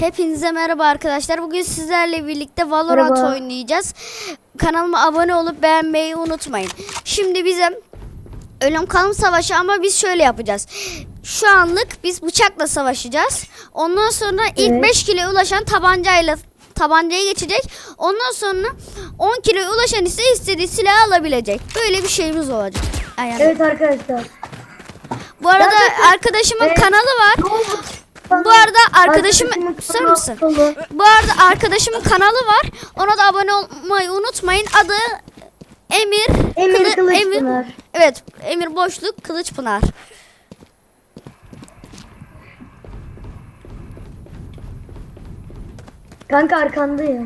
Hepinize merhaba arkadaşlar. Bugün sizlerle birlikte Valorant Merhaba. oynayacağız. Kanalıma abone olup beğenmeyi unutmayın. Şimdi bize ölüm kalım savaşı ama biz şöyle yapacağız. Şu anlık biz bıçakla savaşacağız. Ondan sonra ilk Evet. 5 kiloya ulaşan tabancayla tabancaya geçecek. Ondan sonra 10 kiloya ulaşan ise istediği silahı alabilecek. Böyle bir şeyimiz olacak. Ay, yani. Evet arkadaşlar. Bu arada arkadaşımın Evet. kanalı var. Bu arada arkadaşım susar mısın? Bu arada arkadaşımın kanalı var. Ona da abone olmayı unutmayın. Adı Emir Emir Kılı- Kılıçpınar. Evet, Emir Boşluk Kılıçpınar. Kanka arkanda ya.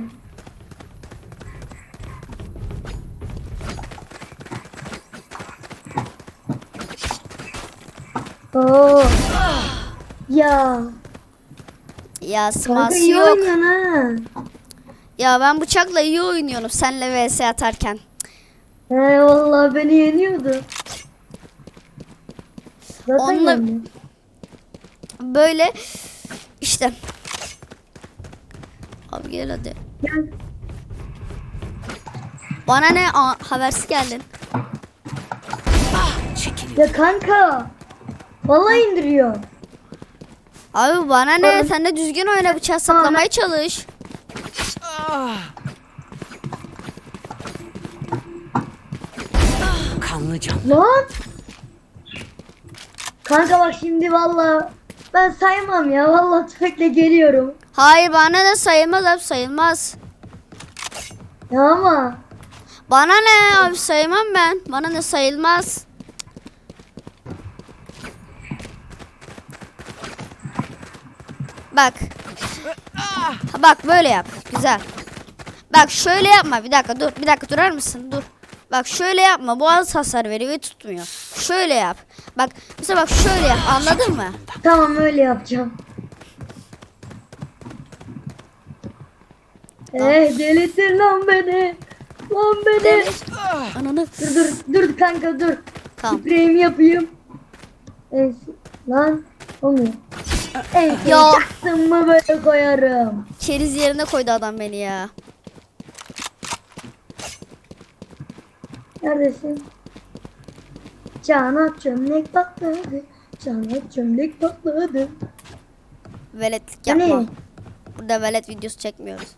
Oo. Ya. Ya Kanka sması iyi yok. oynuyorsun ha. Ya ben bıçakla iyi oynuyorum senle vs atarken. He vallahi beni yeniyordu. Zaten Onunla- yendi. Böyle işte. Abi gel hadi. Gel. Bana ne? Aa, habersiz geldin. Ya kanka. Vallahi indiriyor. Abi bana ne? Sen de düzgün oyna bıçağı saklamaya çalış. Kanlı can. Lan. Kanka bak şimdi vallahi ben saymam ya. Vallahi tüfekle geliyorum. Hayır bana ne sayılmaz abi sayılmaz. Ya ama Bana ne abi saymam ben. Bana ne sayılmaz. Bak. Bak böyle yap. Güzel. Bak şöyle yapma. Bir dakika dur. Bir dakika durar mısın? Dur. Bak şöyle yapma. Bu az hasar veriyor ve tutmuyor. Şöyle yap. Bak mesela bak şöyle yap. Anladın mı? tamam öyle yapacağım. Eh delitin lan beni. Lan beni. Ananı. Dur dur dur kanka dur. Tamam. Spreyimi yapayım. Eh, lan olmuyor. Eh Ya. yaktın mı böyle koyarım. Keriz yerine koydu adam beni ya. Neredesin? Cana çömlek patladı. Cana çömlek patladı. Veletlik Bu ne? yapma. Burada velet videosu çekmiyoruz.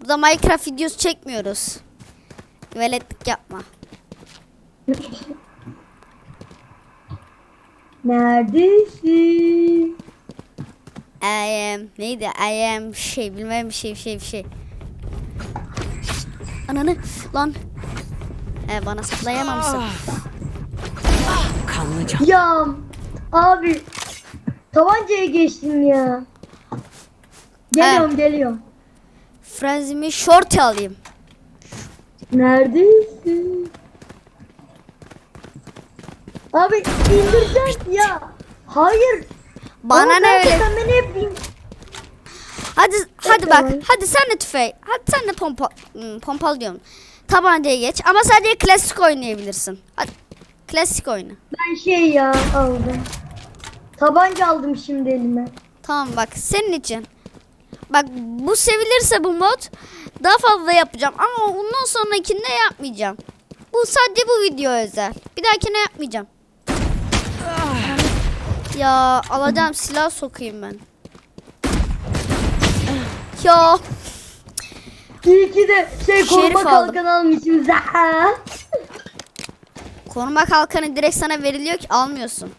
Burada Minecraft videosu çekmiyoruz. Veletlik yapma. Neredesin? I am neydi? I am şey bilmem bir şey bir şey bir şey. Ananı lan. He bana saplayamamışsın. Kanlı can. Ya abi tabancaya geçtim ya. Geliyorum geliyorum. Frenzy'mi short alayım. Neredesin? Abi indireceğiz ya. Hayır. Bana Ama ne öyle? Sen beni hep Hadi hadi bak. Hadi sen de tüfeği. Hadi sen de pompa hmm, pompal diyorum. Tabancaya geç ama sadece klasik oynayabilirsin. Hadi klasik oyna. Ben şey ya aldım. Tabanca aldım şimdi elime. Tamam bak senin için. Bak bu sevilirse bu mod daha fazla yapacağım ama ondan sonrakinde yapmayacağım. Bu sadece bu video özel. Bir dahakine yapmayacağım. Ya alacağım silah sokayım ben. Ya İyi ki de şey koruma Şerif aldım. kalkanı. Zaha. koruma kalkanı direkt sana veriliyor ki almıyorsun.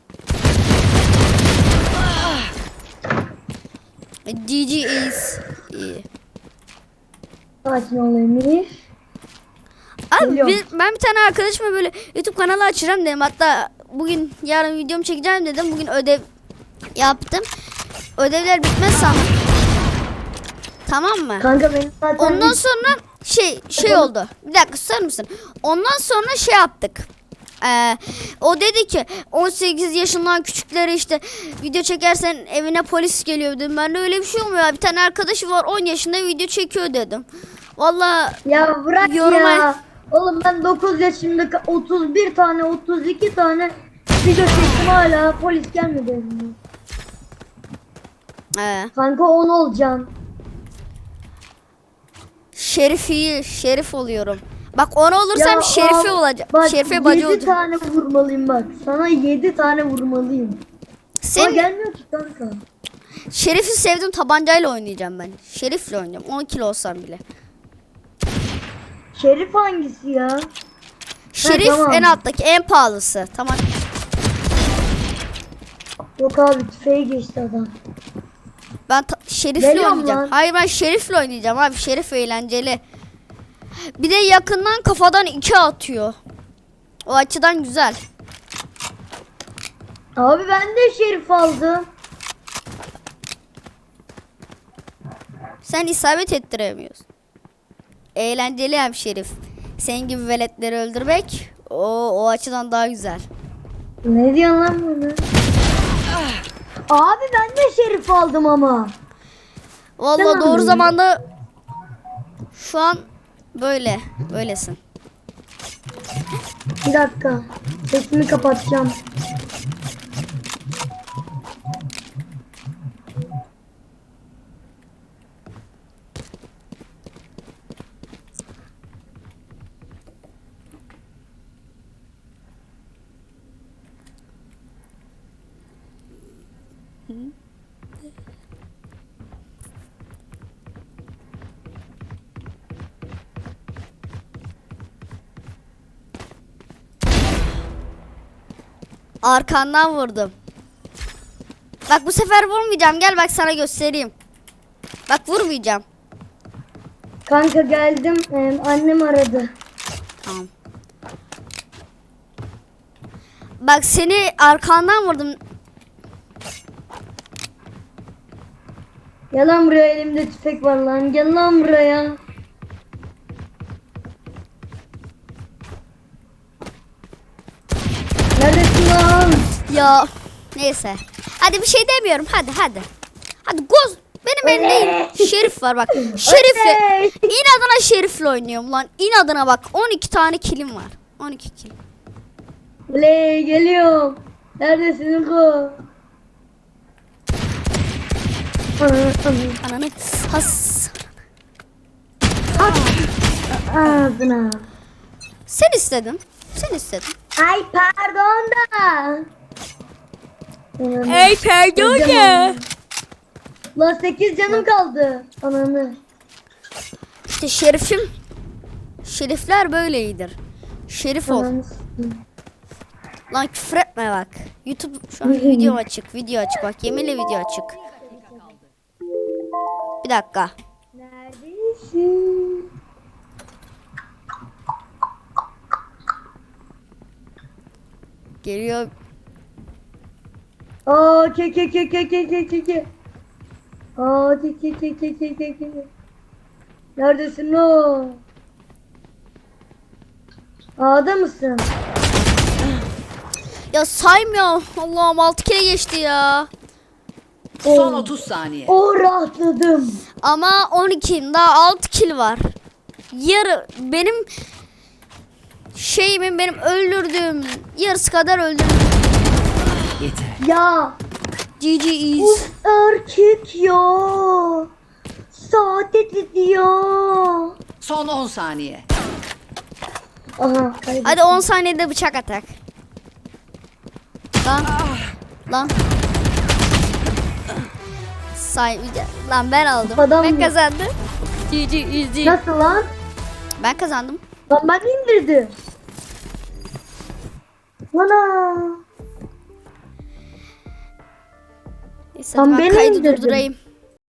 GG is iyi. Sakin ol Emir. Abi bir- ben bir tane arkadaşıma böyle YouTube kanalı açacağım dedim. Hatta bugün yarın videomu çekeceğim dedim. Bugün ödev yaptım. Ödevler bitmez sandım. Tamam mı? Kanka benim zaten Ondan sonra şey şey oldu. Bir dakika susar mısın? Ondan sonra şey yaptık. Ee, o dedi ki 18 yaşından küçüklere işte video çekersen evine polis geliyor dedim. Ben de öyle bir şey olmuyor. ya. Bir tane arkadaşı var 10 yaşında video çekiyor dedim. Vallahi Ya bırak Yoruma- ya. Oğlum ben 9 yaşında 31 tane 32 tane video çektim hala polis gelmedi evime. Ee, Kanka 10 olacaksın. Şerif iyi. Şerif oluyorum. Bak onu olursam Ya, şerifi olacak. Bak Şerife bacı 7 olacak. tane vurmalıyım bak. Sana 7 tane vurmalıyım. Sen... Sen gelmiyor ki kanka. şerifi sevdim tabancayla oynayacağım ben. Şerifle oynayacağım. 10 kilo olsam bile. Şerif hangisi ya? Şerif tamam. en alttaki en pahalısı. Tamam. Yok abi tüfeği geçti adam. Ben şerifle Geliyorum oynayacağım. lan. Hayır ben şerifle oynayacağım abi. Şerif eğlenceli. Bir de yakından kafadan iki atıyor. O açıdan güzel. Abi ben de şerif aldım. Sen isabet ettiremiyorsun. Eğlenceli hem şerif. Senin gibi veletleri öldürmek o, o açıdan daha güzel. Ne diyorsun lan bunu? Abi ben de şerif aldım ama. Vallahi Tamam. doğru zamanda şu an böyle. Böylesin. Bir dakika. Sesimi kapatacağım. Arkandan vurdum. Bak bu sefer vurmayacağım. Gel bak sana göstereyim. Bak vurmayacağım. Kanka geldim. Ee, annem aradı. Tamam. Bak seni arkandan vurdum. Gel lan buraya elimde tüfek var lan. Gel lan buraya. Neredesin lan? Ya neyse. Hadi bir şey demiyorum. Hadi hadi. Hadi goz. Benim elimde şerif var bak. Şerifle. İnadına şerifle oynuyorum lan. İnadına bak. 12 tane kilim var. 12 kill. Oley geliyorum. Neredesin Hugo? Ana, ana. Ananı has. Ağzına. Sen istedin. Sen istedin. Ay pardon da. Ey pardon ya. Lan 8 canım kaldı. Ananı. İşte şerifim. Şerifler böyle iyidir. Şerif ol. Ananı. Lan küfür etme bak. YouTube şu an video açık. Video açık bak. Yeminle video açık. Bir dakika. Neredesin? Geliyor. Aa ke ke ke ke ke ke ke ke. Aa ke ke ke ke ke ke ke. Neredesin o? A'da mısın? Ya saymıyor. Allah'ım 6 kere geçti ya. Son Oo. 30 saniye. O rahatladım. Ama 12'nin daha 6 kill var. Yarı benim şeyimin benim öldürdüğüm yarısı kadar öldüm. Yeter. Ya GG is. bu erkek ya. Saadet ediyor. Son 10 saniye. Aha kaybettim. Hadi 10 saniyede bıçak atak. Lan. Lan. Saymayacağım. Lan ben aldım. Adam ben kazandım. GG easy. Nasıl lan? Ben kazandım. Lan ben indirdim. Ana. Neyse Lan ben kaydı indirdin. durdurayım.